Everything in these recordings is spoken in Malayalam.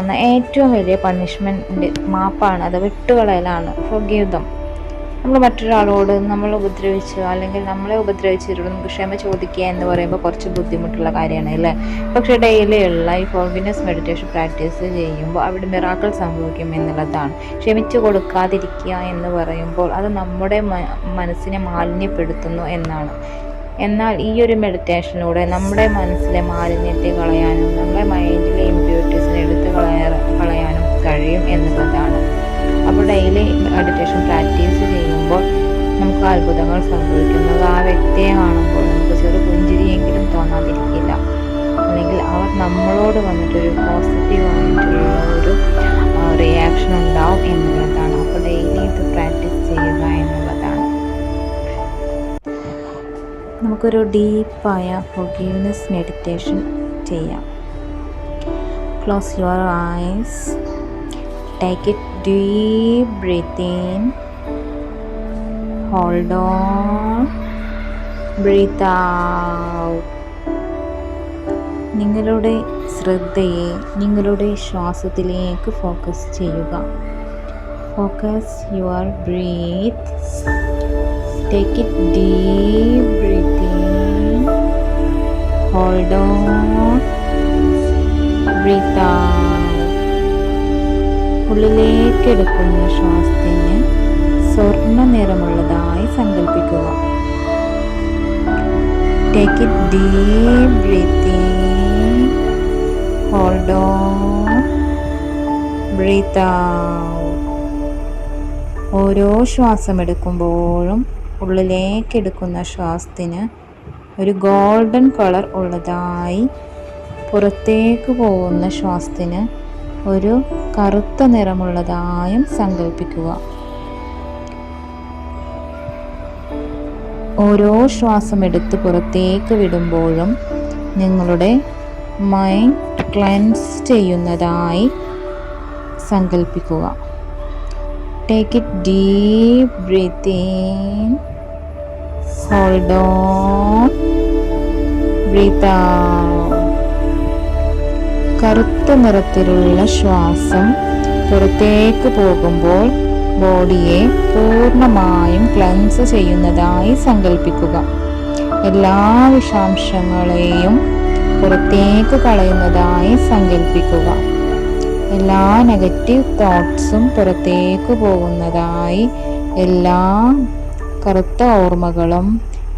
എന്ന ഏറ്റവും വലിയ പണിഷ്മെന്റ് മാപ്പാണ്. അത് വിട്ടുകളയലാണ്. them. നമ്മൾ മറ്റൊരാളോട് നമ്മൾ ഉപദ്രവിച്ചു അല്ലെങ്കിൽ നമ്മളെ ഉപദ്രവിച്ചിട്ടുള്ള നമുക്ക് ക്ഷമ ചോദിക്കുക എന്ന് പറയുമ്പോൾ കുറച്ച് ബുദ്ധിമുട്ടുള്ള കാര്യമാണ് അല്ലേ? പക്ഷേ ഡെയിലി ഉള്ള ഈ ഫോർഗിനെസ് മെഡിറ്റേഷൻ പ്രാക്ടീസ് ചെയ്യുമ്പോൾ അവിടെ മിറാക്കൾ സംഭവിക്കും എന്നുള്ളതാണ്. ക്ഷമിച്ചു കൊടുക്കാതിരിക്കുക എന്ന് പറയുമ്പോൾ അത് നമ്മുടെ മനസ്സിനെ മാലിന്യപ്പെടുത്തുന്നു എന്നാണ്. എന്നാൽ ഈ ഒരു മെഡിറ്റേഷനിലൂടെ നമ്മുടെ മനസ്സിലെ മാലിന്യത്തെ കളയാനും നമ്മുടെ മൈൻഡിലെ ഇമ്പ്യൂരിറ്റീസിനെ എടുത്ത് കളയാ കളയാനും കഴിയും എന്നുള്ളതാണ്. അപ്പോൾ ഡെയിലി മെഡിറ്റേഷൻ പ്രാക്ടീസ് ചെയ്യുമ്പോൾ നമുക്ക് അത്ഭുതങ്ങൾ സംഭവിക്കുന്നത് ആ വ്യക്തിയെ കാണുമ്പോൾ നമുക്ക് ചെറു പുഞ്ചിരിയെങ്കിലും തോന്നാതിരിക്കില്ല. അല്ലെങ്കിൽ അവർ നമ്മളോട് വന്നിട്ടൊരു പോസിറ്റീവായിട്ടുള്ള ഒരു റിയാക്ഷൻ ഉണ്ടാവും എന്നുള്ളതാണ്. അപ്പോൾ ഡെയിലി ഇത് പ്രാക്ടീസ് ചെയ്യുക എന്നുള്ളതാണ്. നമുക്കൊരു ഡീപ്പായ ഫൊഗീവ്നെസ് മെഡിറ്റേഷൻ ചെയ്യാം. Close your eyes. Take it deep breath in hold on breath out. നിങ്ങളുടെ ശ്രദ്ധയെ നിങ്ങളുടെ ശ്വാസത്തിലേക്ക് ഫോക്കസ് ചെയ്യുക focus your breath take it deep breathing hold Hold on. Out. ഉള്ളിലേക്ക് എടുക്കുന്ന ശ്വാസത്തിന് സ്വർണ നിറമുള്ളതായി സങ്കല്പിക്കുക take it deep breathing hold on breath ഓരോ ശ്വാസം എടുക്കുമ്പോഴും ഉള്ളിലേക്ക് എടുക്കുന്ന ശ്വാസത്തിന് ഒരു ഗോൾഡൻ കളർ ഉള്ളതായി പുറത്തേക്ക് പോകുന്ന ശ്വാസത്തിന് ഒരു കറുത്ത നിറമുള്ളതായും സങ്കല്പിക്കുക ഓരോ ശ്വാസം എടുത്ത് പുറത്തേക്ക് വിടുമ്പോഴും നിങ്ങളുടെ മൈൻഡ് ക്ലൻസ് ചെയ്യുന്നതായി സങ്കല്പിക്കുക take it deep breathing hold breath. കറുത്ത നിറത്തിലുള്ള ശ്വാസം പുറത്തേക്ക് പോകുമ്പോൾ ബോഡിയെ പൂർണമായും ക്ലൻസ് ചെയ്യുന്നതായി സങ്കല്പിക്കുക എല്ലാ വിഷാംശങ്ങളെയും പുറത്തേക്ക് കളയുന്നതായി സങ്കല്പിക്കുക എല്ലാ നെഗറ്റീവ് തോട്ട്സും പുറത്തേക്ക് പോകുന്നതായി എല്ലാ കറുത്ത ഓർമ്മകളും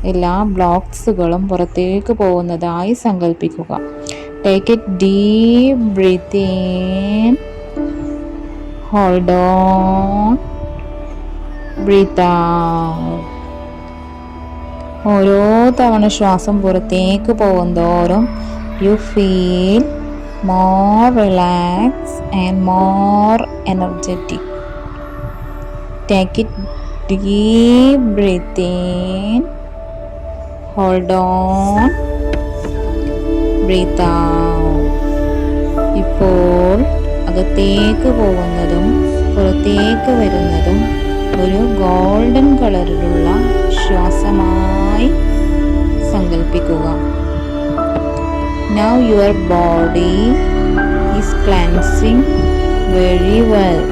എല്ലാ ബ്ലോക്സുകളും പുറത്തേക്ക് പോകുന്നതായി സങ്കല്പിക്കുക take it deep breath in hold on breath out ഓരോ തവണ ശ്വാസം പുറത്തേക്ക് പോകുന്തോറും you feel more relaxed and more energetic. Take it deep breath in. Hold on. Out. ഇപ്പോൾ അകത്തേക്ക് പോകുന്നതും പുറത്തേക്ക് വരുന്നതും ഒരു ഗോൾഡൻ കളറിലുള്ള ശ്വാസമായി സങ്കല്പിക്കുക now your body is cleansing very well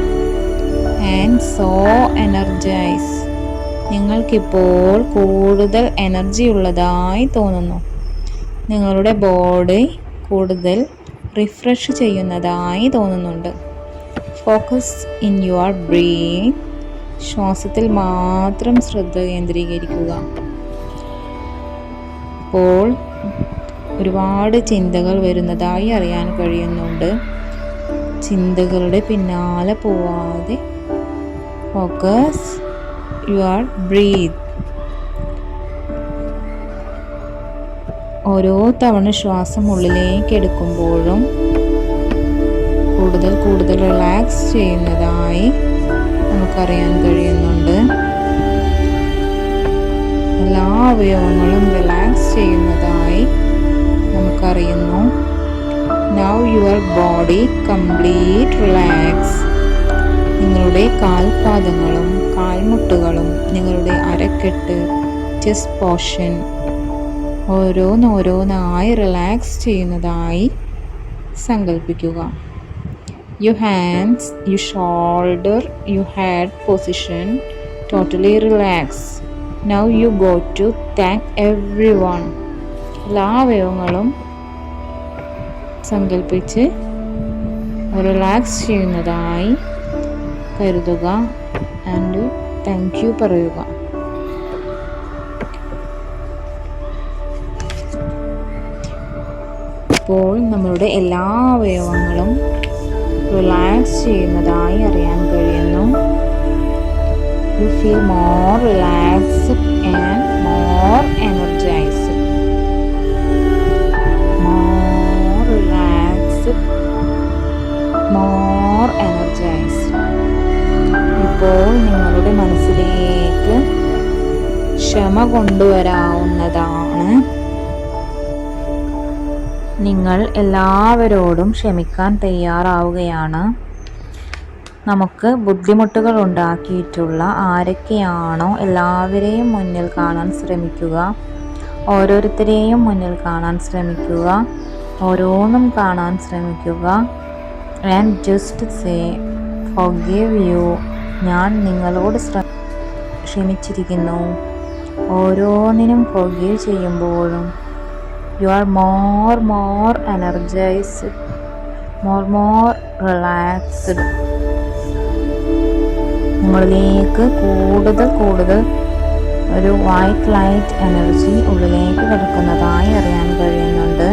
and so energise നിങ്ങൾക്കിപ്പോൾ കൂടുതൽ എനർജി ഉള്ളതായി തോന്നുന്നു. നിങ്ങളുടെ ബോഡി കൂടുതൽ റിഫ്രഷ് ചെയ്യുന്നതായി തോന്നുന്നുണ്ട്. ഫോക്കസ് ഇൻ യുവർ ബ്രെയിൻ ശ്വാസത്തിൽ മാത്രം ശ്രദ്ധ കേന്ദ്രീകരിക്കുക. അപ്പോൾ ഒരുപാട് ചിന്തകൾ വരുന്നതായി അറിയാൻ കഴിയുന്നുണ്ട്. ചിന്തകളുടെ പിന്നാലെ പോവാതെ ഫോക്കസ് യുവർ ബ്രീത്ത് ഓരോ തവണ ശ്വാസം ഉള്ളിലേക്ക് എടുക്കുമ്പോഴും കൂടുതൽ കൂടുതൽ റിലാക്സ് ചെയ്യുന്നതായി നമുക്കറിയാൻ കഴിയുന്നുണ്ട്. എല്ലാ അവയവങ്ങളും റിലാക്സ് ചെയ്യുന്നതായി നമുക്കറിയുന്നു. Now your body complete relax നിങ്ങളുടെ കാൽപാദങ്ങളും കാൽമുട്ടുകളും നിങ്ങളുടെ അരക്കെട്ട് ചെസ്റ്റ് പോർഷൻ ഓരോന്നോരോന്നായി റിലാക്സ് ചെയ്യുന്നതായി സങ്കല്പിക്കുക your hands, your shoulder, your head position totally relax. Now you go to thank everyone. എല്ലാ അവയവങ്ങളും സങ്കല്പിച്ച് റിലാക്സ് ചെയ്യുന്നതായി കരുതുക ആൻഡ് താങ്ക് യു പറയുക ഇപ്പോൾ നമ്മളുടെ എല്ലാ അവയവങ്ങളും റിലാക്സ് ചെയ്യുന്നതായി അറിയാൻ കഴിയുന്നു. You feel more relaxed and more energised more relaxed more energised ഇപ്പോൾ നിങ്ങളുടെ മനസ്സിലേക്ക് ക്ഷമ കൊണ്ടുവരാവുന്നതാണ്. നിങ്ങൾ എല്ലാവരോടും ക്ഷമിക്കാൻ തയ്യാറാവുകയാണ്. നമുക്ക് ബുദ്ധിമുട്ടുകൾ ഉണ്ടാക്കിയിട്ടുള്ള ആരൊക്കെയാണോ എല്ലാവരെയും മുന്നിൽ കാണാൻ ശ്രമിക്കുക. ഓരോരുത്തരെയും മുന്നിൽ കാണാൻ ശ്രമിക്കുക. ഓരോന്നും കാണാൻ ശ്രമിക്കുക. And just say forgive you ഞാൻ നിങ്ങളോട് ക്ഷമിച്ചിരിക്കുന്നു. ഓരോന്നിനും ഫോർഗീവ് ചെയ്യുമ്പോഴും you are more more energized more more relaxed. നിങ്ങളിലേക്ക് കൂടുതൽ കൂടുതൽ ഒരു വൈറ്റ് ലൈറ്റ് എനർജി ഉള്ളിലേക്ക് കിടക്കുന്നതായി അറിയാൻ കഴിയുന്നുണ്ട്.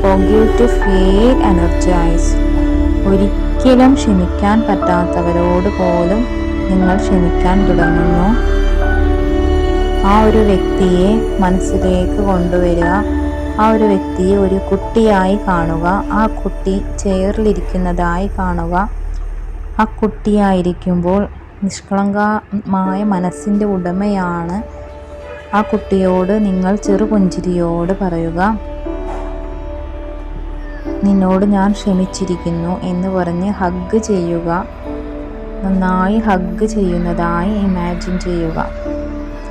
ഫോർഗീവ് ടു ഫീൽ എനർജൈസ് ഒരിക്കലും ക്ഷമിക്കാൻ പറ്റാത്തവരോട് പോലും നിങ്ങൾ ക്ഷമിക്കാൻ തുടങ്ങുന്നു. ആ ഒരു വ്യക്തിയെ മനസ്സിലേക്ക് കൊണ്ടുവരിക. ആ ഒരു വ്യക്തിയെ ഒരു കുട്ടിയായി കാണുക. ആ കുട്ടി ചെയറിലിരിക്കുന്നതായി കാണുക. ആ കുട്ടിയായിരിക്കുമ്പോൾ നിഷ്കളങ്കമായ മനസ്സിന്റെ ഉടമയാണ് ആ കുട്ടിയോട് നിങ്ങൾ ചെറുപുഞ്ചിരിയോട് പറയുക. നിന്നോട് ഞാൻ ക്ഷമിച്ചിരിക്കുന്നു എന്ന് പറഞ്ഞ് ഹഗ് ചെയ്യുക. നന്നായി ഹഗ് ചെയ്യുന്നതായി ഇമാജിൻ ചെയ്യുക.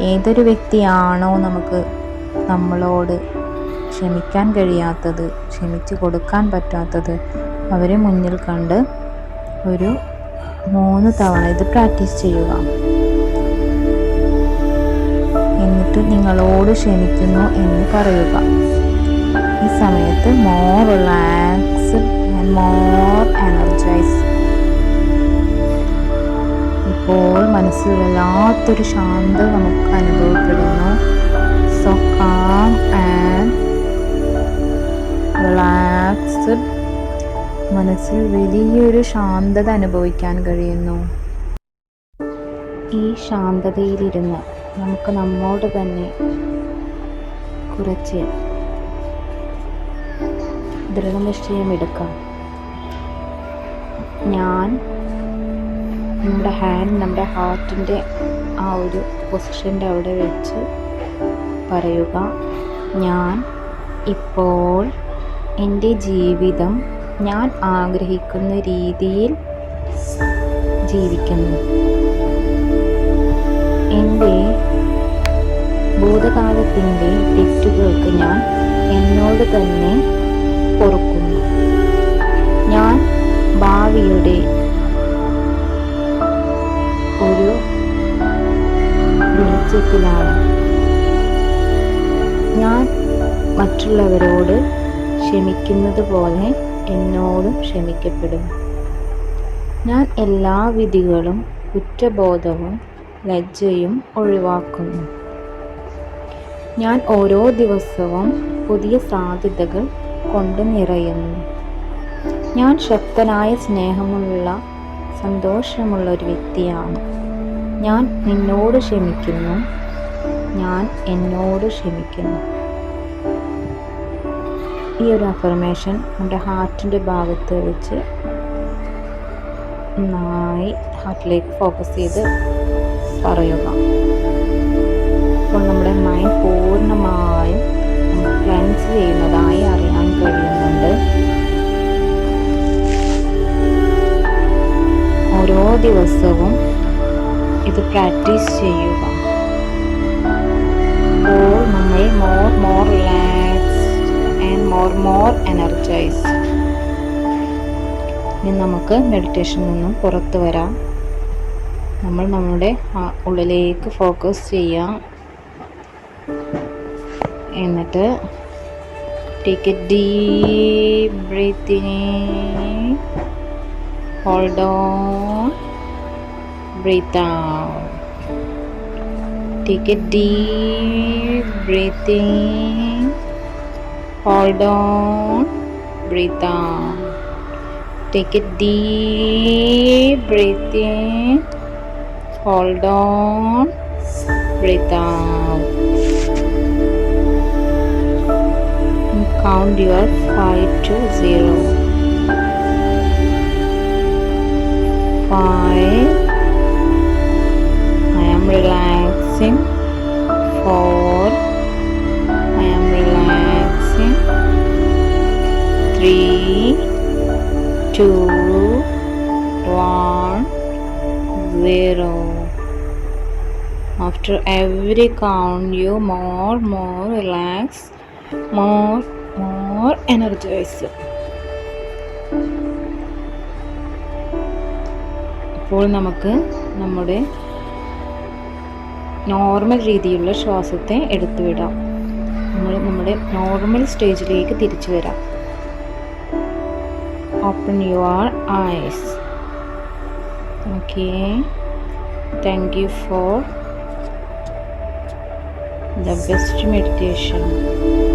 ഏതൊരു വ്യക്തിയാണോ നമുക്ക് നമ്മളോട് ക്ഷമിക്കാൻ കഴിയാത്തത് ക്ഷമിച്ചു കൊടുക്കാൻ പറ്റാത്തത് അവരെ മുന്നിൽ കണ്ട് ഒരു മൂന്ന് തവണ ഇത് പ്രാക്ടീസ് ചെയ്യുക. എന്നിട്ട് നിങ്ങളോട് ക്ഷമിക്കുന്നു എന്ന് പറയുക. ഈ സമയത്ത് more relaxed and more energise ഇപ്പോൾ മനസ്സിൽ വല്ലാത്തൊരു ശാന്ത നമുക്ക് അനുഭവപ്പെടുന്നു. സോ കാം ആൻഡ് റിലാക്സ്ഡ് മനസ്സിൽ വലിയൊരു ശാന്തത അനുഭവിക്കാൻ കഴിയുന്നു. ഈ ശാന്തതയിലിരുന്ന് നമുക്ക് നമ്മോട് തന്നെ കുറച്ച് ദൃഢനിശ്ചയമെടുക്കാം. ഞാൻ നമ്മുടെ ഹാൻഡ് നമ്മുടെ ഹാർട്ടിന്റെ ആ ഒരു പൊസിഷന്റെ അവിടെ വെച്ച് പറയുക ഞാൻ ഇപ്പോൾ എന്റെ ജീവിതം ഞാൻ ആഗ്രഹിക്കുന്ന രീതിയിൽ ജീവിക്കുന്നു. എന്റെ ഭൂതകാലത്തിന്റെ തെറ്റുകൾക്ക് ഞാൻ എന്നോട് തന്നെ പൊറുക്കുന്നു. ഞാൻ ഭാവിയുടെ ഒരു വെളിച്ചത്തിലാണ്. ഞാൻ മറ്റുള്ളവരോട് ക്ഷമിക്കുന്നത് പോലെ എന്നോടും ക്ഷമിക്കപ്പെടും. ഞാൻ എല്ലാ വിധികളും കുറ്റബോധവും ലജ്ജയും ഒഴിവാക്കുന്നു. ഞാൻ ഓരോ ദിവസവും പുതിയ സാധ്യതകൾ കൊണ്ട് നിറയുന്നു. ഞാൻ ശക്തനായ സ്നേഹമുള്ള സന്തോഷമുള്ള ഒരു വ്യക്തിയാണ്. ഞാൻ നിന്നോട് ക്ഷമിക്കുന്നു. ഞാൻ എന്നോട് ക്ഷമിക്കുന്നു. ഈ ഒരു അഫർമേഷൻ നമ്മുടെ ഹാർട്ടിന്റെ ഭാഗത്ത് വെച്ച് നന്നായി ഹാർട്ടിലേക്ക് ഫോക്കസ് ചെയ്ത് പറയുക. അപ്പോൾ നമ്മുടെ മൈൻഡ് പൂർണമായും ക്ലൻസ് ചെയ്യുന്നതായി അറിയാൻ കഴിയുന്നുണ്ട്. ഓരോ ദിവസവും പ്രാക്ടീസ് ചെയ്യുക. അപ്പോൾ നമ്മൾ more more relaxed and more more energised ഇനി നമുക്ക് മെഡിറ്റേഷനിൽ നിന്നും പുറത്ത് വരാം. നമ്മൾ നമ്മുടെ ഉള്ളിലേക്ക് ഫോക്കസ് ചെയ്യാം. എന്നിട്ട് take a deep breathing hold on Breathe out. Take a deep breathing. Hold on. Breathe out. Take a deep breathing. Hold on. Breathe out. Count your 5 to 0. Two, one, zero. After every count, you more, more relax, more, more energize. ഇപ്പോൾ നമുക്ക് നമ്മുടെ നോർമൽ രീതിയിലുള്ള ശ്വാസത്തെ എടുത്തു വിടാം നമ്മൾ നമ്മുടെ നോർമൽ സ്റ്റേജിലേക്ക് തിരിച്ചു വരാം open your eyes. Okay. Thank you for the best meditation.